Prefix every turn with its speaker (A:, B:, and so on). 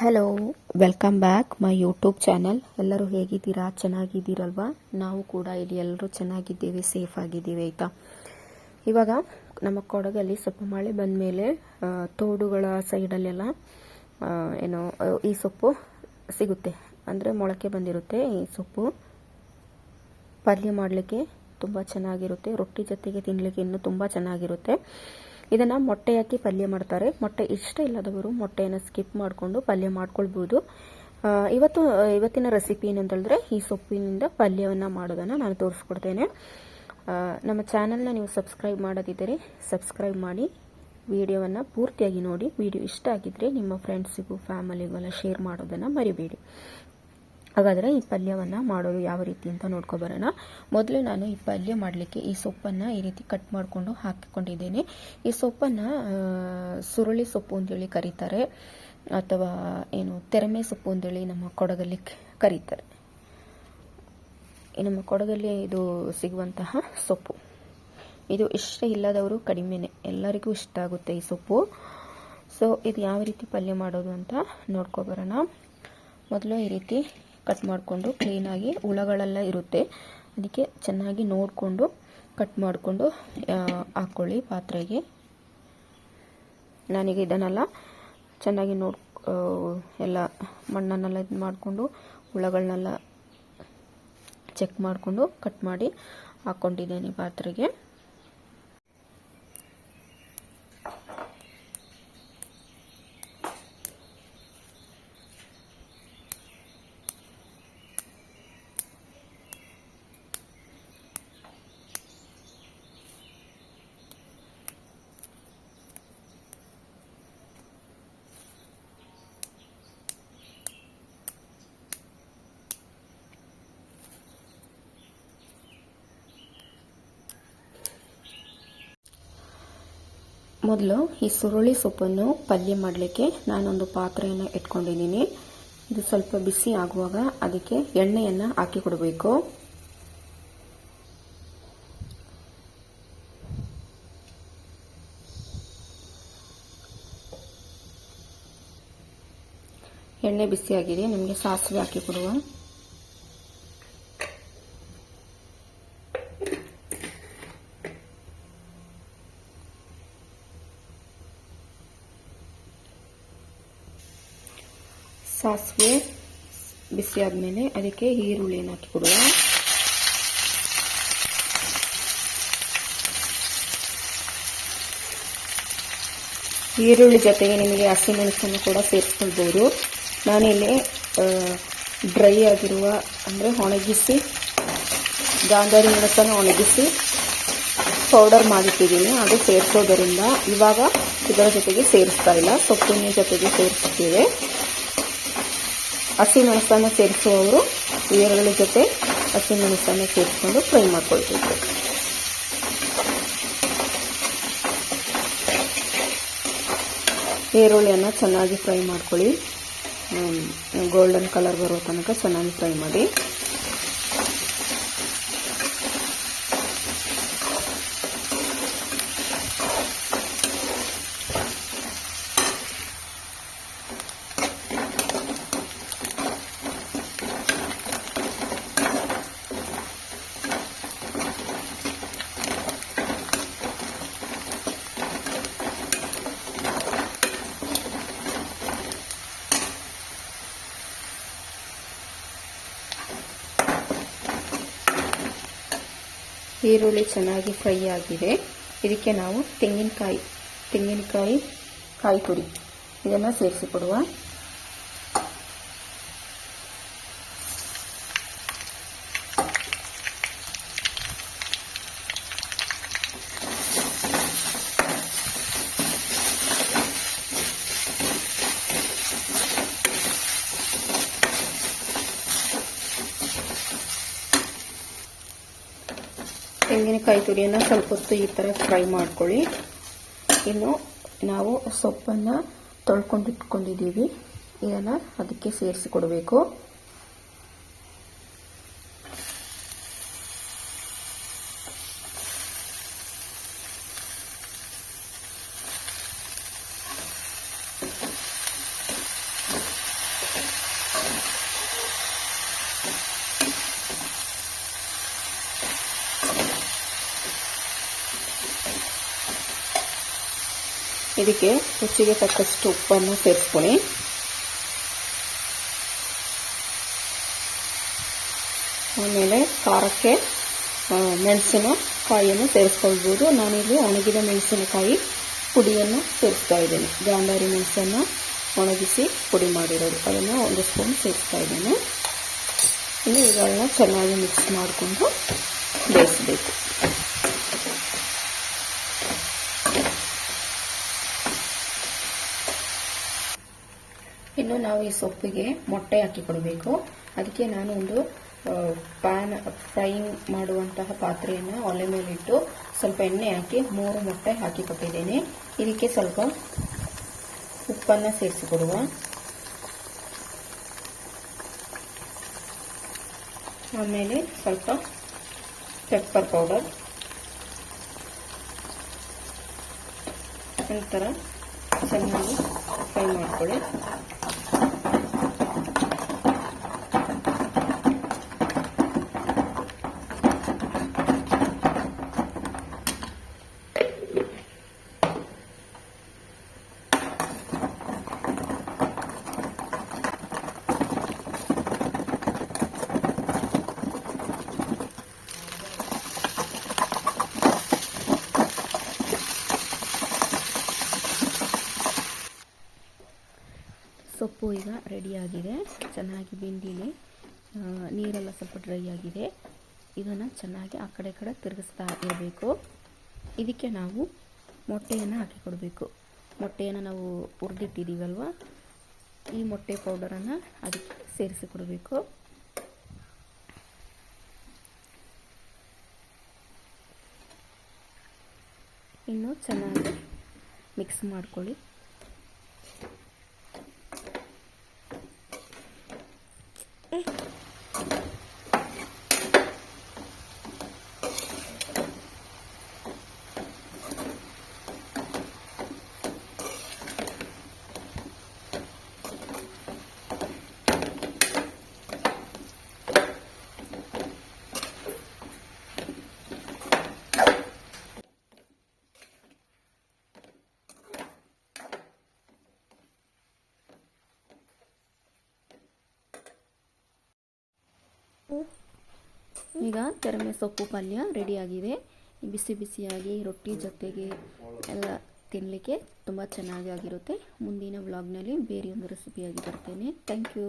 A: Hello welcome back my YouTube channel ಎಲ್ಲರೂ ಹೇಗಿದ್ದೀರಾ? ಚೆನ್ನಾಗಿದ್ದೀರಲ್ವಾ? ನಾವು ಕೂಡ ಇಲ್ಲಿ ಎಲ್ಲರೂ ಚೆನ್ನಾಗಿದ್ದೀವಿ ಸೇಫ್ ಆಗಿದ್ದೀವಿ, ಆಯಿತಾ? ಇವಾಗ ನಮ್ಮ ಕೊಡಗಲ್ಲಿ ಸ್ವಲ್ಪ ಮಳೆ ಬಂದ ಮೇಲೆ ತೋಡುಗಳ ಸೈಡಲ್ಲೆಲ್ಲ ಏನೋ ಏನು ಈ ಸೊಪ್ಪು ಸಿಗುತ್ತೆ. ಅಂದರೆ ಮೊಳಕೆ ಬಂದಿರುತ್ತೆ ಈ ಸೊಪ್ಪು. ಪಲ್ಯ ಮಾಡಲಿಕ್ಕೆ ತುಂಬ ಚೆನ್ನಾಗಿರುತ್ತೆ. ರೊಟ್ಟಿ ಜೊತೆಗೆ ತಿನ್ನಲಿಕ್ಕೆ ಇನ್ನೂ ತುಂಬ ಚೆನ್ನಾಗಿರುತ್ತೆ. ಇದನ್ನು ಮೊಟ್ಟೆ ಹಾಕಿ ಪಲ್ಯ ಮಾಡ್ತಾರೆ. ಮೊಟ್ಟೆ ಇಷ್ಟ ಇಲ್ಲದವರು ಮೊಟ್ಟೆಯನ್ನು ಸ್ಕಿಪ್ ಮಾಡಿಕೊಂಡು ಪಲ್ಯ ಮಾಡ್ಕೊಳ್ಬೋದು. ಇವತ್ತು ಇವತ್ತಿನ ರೆಸಿಪಿ ಏನಂತ ಹೇಳಿದ್ರೆ ಈ ಸೊಪ್ಪಿನಿಂದ ಪಲ್ಯವನ್ನು ಮಾಡೋದನ್ನು ನಾನು ತೋರಿಸ್ಕೊಡ್ತೇನೆ. ನಮ್ಮ ಚಾನಲ್ನ ನೀವು ಸಬ್ಸ್ಕ್ರೈಬ್ ಮಾಡೋದಿದ್ದರೆ ಸಬ್ಸ್ಕ್ರೈಬ್ ಮಾಡಿ, ವಿಡಿಯೋವನ್ನು ಪೂರ್ತಿಯಾಗಿ ನೋಡಿ. ವಿಡಿಯೋ ಇಷ್ಟ ಆಗಿದ್ದರೆ ನಿಮ್ಮ ಫ್ರೆಂಡ್ಸಿಗೂ ಫ್ಯಾಮಿಲಿಗೂ ಎಲ್ಲ ಶೇರ್ ಮಾಡೋದನ್ನು ಮರಿಬೇಡಿ. ಹಾಗಾದರೆ ಈ ಪಲ್ಯವನ್ನು ಮಾಡೋದು ಯಾವ ರೀತಿ ಅಂತ ನೋಡ್ಕೊಬರೋಣ ಮೊದಲು ನಾನು ಈ ಪಲ್ಯ ಮಾಡಲಿಕ್ಕೆ ಈ ಸೊಪ್ಪನ್ನು ಈ ರೀತಿ ಕಟ್ ಮಾಡಿಕೊಂಡು ಹಾಕಿಕೊಂಡಿದ್ದೇನೆ. ಈ ಸೊಪ್ಪನ್ನು ಸುರುಳಿ ಸೊಪ್ಪು ಅಂತೇಳಿ ಕರೀತಾರೆ. ಅಥವಾ ಏನು, ತೆರೆಮೆ ಸೊಪ್ಪು ಅಂತೇಳಿ ನಮ್ಮ ಕೊಡಗಲ್ಲಿ ಕರೀತಾರೆ. ನಮ್ಮ ಕೊಡಗಲ್ಲಿ ಇದು ಸಿಗುವಂತಹ ಸೊಪ್ಪು. ಇದು ಇಷ್ಟ ಇಲ್ಲದವರು ಕಡಿಮೆನೆ. ಎಲ್ಲರಿಗೂ ಇಷ್ಟ ಆಗುತ್ತೆ ಈ ಸೊಪ್ಪು. ಸೊ ಇದು ಯಾವ ರೀತಿ ಪಲ್ಯ ಮಾಡೋದು ಅಂತ ನೋಡ್ಕೊಬರೋಣ ಮೊದಲು ಈ ರೀತಿ ಕಟ್ ಮಾಡಿಕೊಂಡು ಕ್ಲೀನಾಗಿ ಹುಳಗಳೆಲ್ಲ ಇರುತ್ತೆ. ಅದಕ್ಕೆ ಚೆನ್ನಾಗಿ ನೋಡಿಕೊಂಡು ಕಟ್ ಮಾಡಿಕೊಂಡು ಹಾಕ್ಕೊಳ್ಳಿ ಪಾತ್ರೆಗೆ. ನಾನೀಗ ಇದನ್ನೆಲ್ಲ ಚೆನ್ನಾಗಿ ನೋಡ್ ಎಲ್ಲ ಮಣ್ಣನ್ನೆಲ್ಲ ಇದು ಮಾಡಿಕೊಂಡು ಹುಳಗಳನ್ನೆಲ್ಲ ಚೆಕ್ ಮಾಡಿಕೊಂಡು ಕಟ್ ಮಾಡಿ ಹಾಕ್ಕೊಂಡಿದ್ದೇನೆ ಪಾತ್ರೆಗೆ. ಮೊದಲು ಈ ಸುರುಳಿ ಸೊಪ್ಪನ್ನು ಪಲ್ಯ ಮಾಡಲಿಕ್ಕೆ ನಾನೊಂದು ಪಾತ್ರೆಯನ್ನು ಇಟ್ಕೊಂಡಿದ್ದೀನಿ. ಇದು ಸ್ವಲ್ಪ ಬಿಸಿ ಆಗುವಾಗ ಅದಕ್ಕೆ ಎಣ್ಣೆಯನ್ನು ಹಾಕಿ ಕೊಡಬೇಕು. ಎಣ್ಣೆ ಬಿಸಿಯಾಗಿದೆ, ನಿಮಗೆ ಸಾಸಿವೆ ಹಾಕಿ ಕೊಡುವ. ಸಾಸಿವೆ ಬಿಸಿ ಆದಮೇಲೆ ಅದಕ್ಕೆ ಈರುಳ್ಳಿನ ಹಾಕಿ ಕೊಡುವ. ಈರುಳ್ಳಿ ಜೊತೆಗೆ ನಿಮಗೆ ಹಸಿಮೆಣಸನ್ನು ಕೂಡ ಸೇರಿಸ್ಕೊಳ್ಬೋದು. ನಾನಿಲ್ಲಿ ಡ್ರೈ ಆಗಿರುವ, ಅಂದರೆ ಒಣಗಿಸಿ, ಗಾಂಧಾರಿ ಮೆಣಸನ್ನು ಒಣಗಿಸಿ ಪೌಡರ್ ಮಾಡಿಟ್ಟಿದ್ದೀನಿ. ಅದು ಸೇರಿಸೋದರಿಂದ ಇವಾಗ ಇದರ ಜೊತೆಗೆ ಸೇರಿಸ್ತಾ ಇಲ್ಲ. ಸೊಪ್ಪಿನ ಜೊತೆಗೆ ಸೇರಿಸ್ತೀವಿ. ಹಸಿಮೆಣಸನ್ನು ಸೇರಿಸುವವರು ಈರುಳ್ಳಿ ಜೊತೆ ಹಸಿಮೆಣಸನ್ನು ಸೇರಿಸ್ಕೊಂಡು ಫ್ರೈ ಮಾಡ್ಕೊಳ್ಬೇಕು. ಈರುಳ್ಳಿಯನ್ನು ಚೆನ್ನಾಗಿ ಫ್ರೈ ಮಾಡ್ಕೊಳ್ಳಿ. ಗೋಲ್ಡನ್ ಕಲರ್ ಬರೋ ತನಕ ಚೆನ್ನಾಗಿ ಫ್ರೈ ಮಾಡಿ. ಈರುಳ್ಳಿ ಚೆನ್ನಾಗಿ ಫ್ರೈ ಆಗಿದೆ. ಇದಕ್ಕೆ ನಾವು ತೆಂಗಿನಕಾಯಿ ತೆಂಗಿನಕಾಯಿ ಕಾಯಿ ತುರಿ ಇದನ್ನು ಸೇರಿಸಿಕೊಡುವ ತೆಂಗಿನಕಾಯಿ ತುರಿಯನ್ನು ಸ್ವಲ್ಪ ಹೊತ್ತು ಈ ಥರ ಫ್ರೈ ಮಾಡ್ಕೊಳ್ಳಿ. ಇನ್ನು ನಾವು ಸೊಪ್ಪನ್ನು ತೊಳ್ಕೊಂಡಿಟ್ಕೊಂಡಿದ್ದೀವಿ ಇದನ್ನು ಅದಕ್ಕೆ ಸೇರಿಸಿ ಕೊಡಬೇಕು. ಇದಕ್ಕೆ ರುಚಿಗೆ ತಕ್ಕಷ್ಟು ಉಪ್ಪನ್ನು ಸೇರಿಸ್ಕೊಳ್ಳಿ. ಆಮೇಲೆ ಖಾರಕ್ಕೆ ಮೆಣಸಿನ ಕಾಯಿಯನ್ನು ಸೇರಿಸ್ಕೊಳ್ಬೋದು. ನಾನಿಲ್ಲಿ ಒಣಗಿದ ಮೆಣಸಿನಕಾಯಿ ಪುಡಿಯನ್ನು ಸೇರಿಸ್ತಾ ಇದ್ದೀನಿ. ಗಾಂಧಾರಿ ಮೆಣಸನ್ನು ಒಣಗಿಸಿ ಪುಡಿ ಮಾಡಿರೋದು. ಅದನ್ನು ಒಂದು ಸ್ಪೂನ್ ಸೇರಿಸ್ತಾ ಇದ್ದೇನೆ. ಇನ್ನು ಇವುಗಳನ್ನ ಚೆನ್ನಾಗಿ ಮಿಕ್ಸ್ ಮಾಡಿಕೊಂಡು ಬೇಯಿಸಬೇಕು. ಇನ್ನು ನಾವು ಈ ಸೊಪ್ಪಿಗೆ ಮೊಟ್ಟೆ ಹಾಕಿ ಕೊಡಬೇಕು. ಅದಕ್ಕೆ ನಾನು ಒಂದು ಪ್ಯಾನ್ ಫ್ರೈಯಿಂಗ್ ಮಾಡುವಂತಹ ಪಾತ್ರೆಯನ್ನು ಒಲೆ ಮೇಲಿಟ್ಟು ಸ್ವಲ್ಪ ಎಣ್ಣೆ ಹಾಕಿ ಮೂರು ಮೊಟ್ಟೆ ಹಾಕಿ ಕೊಟ್ಟಿದ್ದೇನೆ. ಇದಕ್ಕೆ ಸ್ವಲ್ಪ ಉಪ್ಪನ್ನು ಸೇರಿಸಿಕೊಡುವ. ಆಮೇಲೆ ಸ್ವಲ್ಪ ಪೆಪ್ಪರ್ ಪೌಡರ್. ನಂತರ ಚೆನ್ನಾಗಿ ಫ್ರೈ ಮಾಡ್ಕೊಳ್ಳಿ. ಸೊಪ್ಪು ಈಗ ರೆಡಿಯಾಗಿದೆ. ಚೆನ್ನಾಗಿ ಬೆಂದಿದೆ. ನೀರೆಲ್ಲ ಸ್ವಲ್ಪ ಡ್ರೈ ಆಗಿದೆ. ಇದನ್ನು ಚೆನ್ನಾಗಿ ಆ ಕಡೆ ಕಡೆ ತಿರುಗಿಸ್ತಾ ಇರಬೇಕು. ಇದಕ್ಕೆ ನಾವು ಮೊಟ್ಟೆಯನ್ನು ಹಾಕಿ ಕೊಡಬೇಕು ಮೊಟ್ಟೆಯನ್ನು ನಾವು ಹುರಿದಿಟ್ಟಿದ್ದೀವಲ್ವ? ಈ ಮೊಟ್ಟೆ ಪೌಡರನ್ನು ಅದಕ್ಕೆ ಸೇರಿಸಿ ಕೊಡಬೇಕು ಇನ್ನು ಚೆನ್ನಾಗಿ ಮಿಕ್ಸ್ ಮಾಡ್ಕೊಳ್ಳಿ. ಈಗ ತೆರಮೆ ಸೊಪ್ಪು ಪಲ್ಯ ರೆಡಿಯಾಗಿದೆ. ಬಿಸಿ ಬಿಸಿಯಾಗಿ ರೊಟ್ಟಿ ಜೊತೆಗೆ ಎಲ್ಲ ತಿನ್ನಲಿಕ್ಕೆ ತುಂಬ ಚೆನ್ನಾಗಿ ಆಗಿರುತ್ತೆ. ಮುಂದಿನ ವ್ಲಾಗ್ನಲ್ಲಿ ಬೇರೆಯೊಂದು ರೆಸಿಪಿಯಾಗಿ ಬರ್ತೇನೆ. Thank you